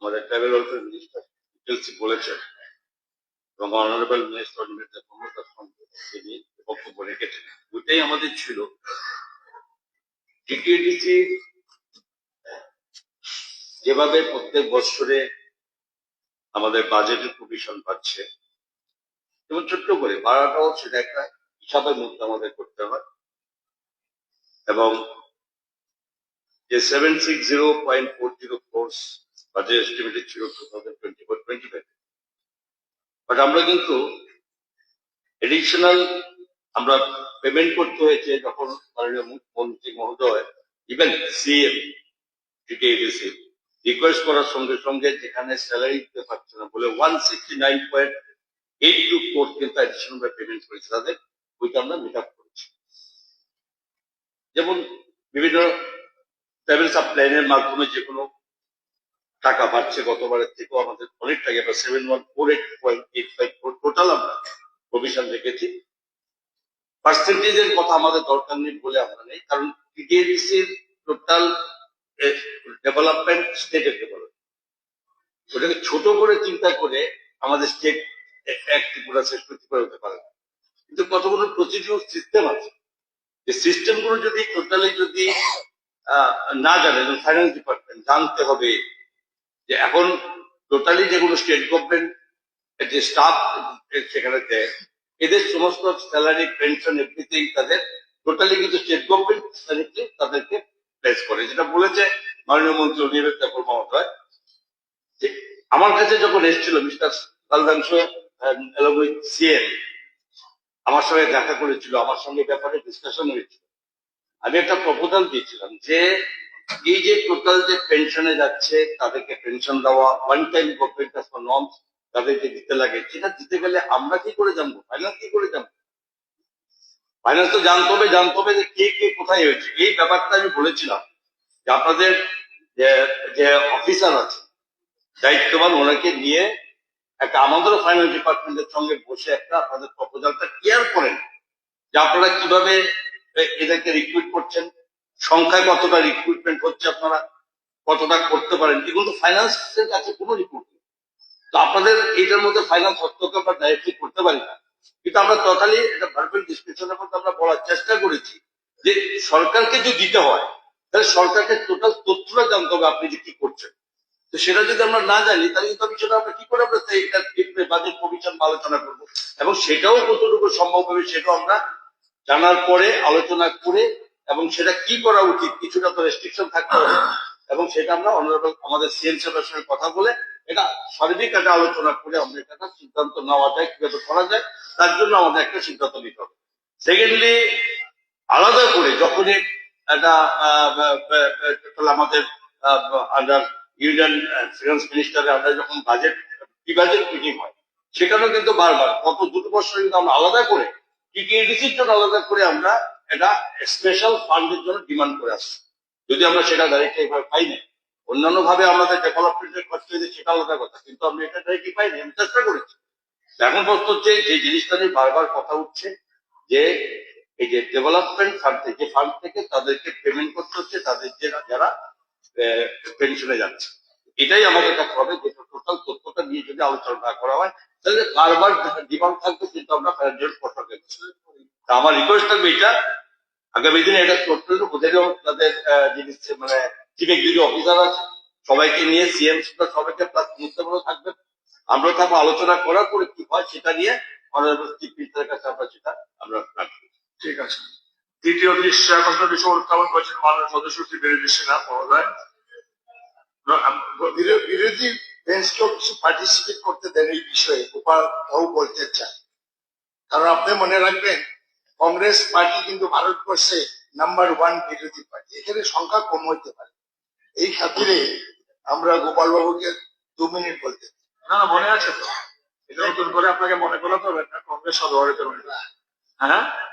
আমাদের travel welfare minister ডিটেলসই বলেছেন এবং অনারেবল মিনিস্টার মিনিস্টার ক্ষমতার সঙ্গে তিনি বক্তব্য রেখেছেন। আমাদের ছিল। যেভাবে প্রত্যেক বছরে আমাদের বাজেটের প্রভিশন পাচ্ছে এবং ছোট্ট করে ভাড়াটাও সেটা একটা হিসাবের মধ্যে আমাদের করতে হয়। এবং যে seven six zero point four zero crore budget estimated ছিল two thousand twenty four twenty five but আমরা কিন্তু এডিশনাল আমরা পেমেন্ট করতে হয়েছে যখন মাননীয় মুখ্যমন্ত্রী মহোদয় ইভেন সিএম টিটিএডিসি রিকোয়েস্ট করার সঙ্গে সঙ্গে যেখানে স্যালারি দিতে পারছে না বলে one sixty nine point eight two crore কিন্তু অ্যাডিশনাল পেমেন্ট করেছে। তাদের ওইটা আমরা মেক আপ করেছি। যেমন বিভিন্ন ট্রাভেল সাপ্লাইনের মাধ্যমে যে কোনো টাকা বাড়ছে গতবারের থেকেও, আমাদের অনেক টাকা seven one four eight point eight five four total আমরা প্রভিশন রেখেছি। পার্সেন্টেজের কথা আমাদের দরকার নেই বলে আমরা নেই, কারণ টোটাল ডেভেলপমেন্ট স্টেটের ডেভেলপমেন্ট ওটাকে ছোট করে চিন্তা করে আমাদের স্টেট এক ত্রিপুরা শেষ হতে পারে। কিন্তু কতগুলো প্রসিডিউর সিস্টেম আছে? যে সিস্টেমগুলো যদি টোটালি যদি না জানে ফাইন্যান্স ডিপার্টমেন্ট জানতে হবে যে এখন টোটালি যেগুলো স্টেট গভর্নমেন্ট যে স্টাফ সেখানে দেয়, এদের সমস্ত স্যালারি পেনশন এভরিথিং তাদের টোটালি কিন্তু স্টেট গভর্নমেন্ট তাদেরকে প্লেস করে। যেটা বলেছে মাননীয় মন্ত্রী অনিরুদ্ধ ঠাকুর মহোদয়। যে আমার কাছে যখন এসেছিল মিস্টার কালদাংশ সিএম আমার সঙ্গে দেখা করেছিল, আমার সঙ্গে ব্যাপারে ডিসকাশন হয়েছিল। আমি একটা প্রপোজাল দিয়েছিলাম যে এই যে টোটাল যে পেনশনে যাচ্ছে, তাদেরকে পেনশন দেওয়া ওয়ান টাইম গভর্নমেন্ট নর্মস তাদেরকে দিতে লাগে। সেটা দিতে গেলে আমরা কি করে জানব? ফাইন্যান্স কি করে জানব? ফাইন্যান্স তো জানতে হবে জানতে হবে যে কে কে কোথায় হয়েছে। এই ব্যাপারটা আমি বলেছিলাম যে আপনাদের যে অফিসার আছে, দায়িত্ববান ওনাকে নিয়ে একটা আমাদেরও ফাইন্যান্স ডিপার্টমেন্টের সঙ্গে বসে একটা আপনাদের প্রপোজালটা ক্লিয়ার করেন যে আপনারা কীভাবে এদেরকে রিক্রুট করছেন। সংখ্যায় কতটা রিক্রুটমেন্ট হচ্ছে আপনারা, কতটা করতে পারেন এগুলো তো ফাইন্যান্সের কাছে কোনো রিপোর্ট নেই। তো আপনাদের এইটার মধ্যে ফাইন্যান্স হস্তক্ষেপ বা ডাইরেক্টলি করতে পারি না। কিন্তু আমরা টোটালি এটা ভার্বাল ডিসকাশনের মধ্যে আমরা বলার চেষ্টা করেছি যে সরকারকে যদি দিতে হয়, তাহলে সরকারকে টোটাল তথ্যটা জানতে হবে আপনি যে কি করছেন। তো সেটা যদি আমরা না জানি, তাহলে কিন্তু আমি সেটা আমরা কি করে আমরা এটা বাজেট কমিশন আলোচনা করব। এবং সেটাও কতটুকু সম্ভব হবে সেটাও আমরা জানার পরে, আলোচনা করে এবং সেটা কি করা উচিত কিছুটা তো রেস্ট্রিকশন থাকতে হবে। এবং সেটা আমরা অনারেবল আমাদের সিএম সাহেবের সঙ্গে কথা বলে এটা সার্বিক একটা আলোচনা করে আমরা একটা সিদ্ধান্ত নেওয়া যায়, কীভাবে করা যায়, তার জন্য আমাদের একটা সিদ্ধান্ত নিতে হবে। সেকেন্ডলি আলাদা করে যখনই একটা আমাদের আন্ডার ইউনিয়ন ফিনান্স মিনিস্টারের আন্ডার যখন বাজেট কি বাজেট মিটিং হয়, সেখানেও কিন্তু বারবার গত দুটো বছর কিন্তু আমরা আলাদা করে কি টিটিএডিসির জন্য আলাদা করে আমরা একটা স্পেশাল ফান্ডের জন্য ডিমান্ড করে আসছে। যদি আমরা সেটা ডাইরেক্ট এইভাবে পাই না অন্যান্য ভাবে আমাদের ডেভেলপমেন্টের খরচ হয়েছে সেটা আলাদা কথা, কিন্তু আমরা এটা ডাইরেক্টলি পাইনি আমি চেষ্টা করেছি। এখন প্রশ্ন হচ্ছে, যে জিনিসটা নিয়ে বারবার কথা উঠছে, যে এই যে ডেভেলপমেন্ট ফান্ড থেকে ফান্ড থেকে তাদেরকে পেমেন্ট করতে হচ্ছে, তাদের যে যারা পেনশনে যাচ্ছে। এটাই আমাদের কাছে হবে, যে টোটাল তথ্যটা নিয়ে যদি আলোচনা করা হয়, তাহলে বারবার ডিমান্ড থাকবে, কিন্তু আমরা ফ্যান্ডেল কথা আমার রিকোয়েস্ট থাকবে এটা আগামী দিনে এটা তাদের আহ, যিনি সে- মানে চিফ এক্সিকিউটিভ অফিসার আছে সবাইকে নিয়ে সিএম সবাইকে প্লাস মিনিস্টারও থাকবে। আমরা তারপর আলোচনা করার পরে কি হয় সেটা নিয়ে অনারেবল চিফ মিনিস্টারের কাছে আমরা সেটা আমরা ঠিক আছে। উত্থাপন করেছেন মাননীয় সদস্য শ্রী বিরোধী সেনা মহোদয়। বিরোধী বেঞ্চকেও কিছু পার্টিসিপেট করতে দেন এই বিষয়ে গোপাল বলতে চান। কারণ আপনি মনে রাখবেন কংগ্রেস পার্টি কিন্তু ভারতবর্ষে নাম্বার ওয়ান বিরোধী পার্টি। এখানে সংখ্যা কম হইতে পারে। এই খাতিরে আমরা গোপাল বাবুকে দু মিনিট বলতে। না না, মনে আছে তো। এটা নতুন করে আপনাকে মনে করাতে হবে না, কংগ্রেস হয়ে হ্যাঁ?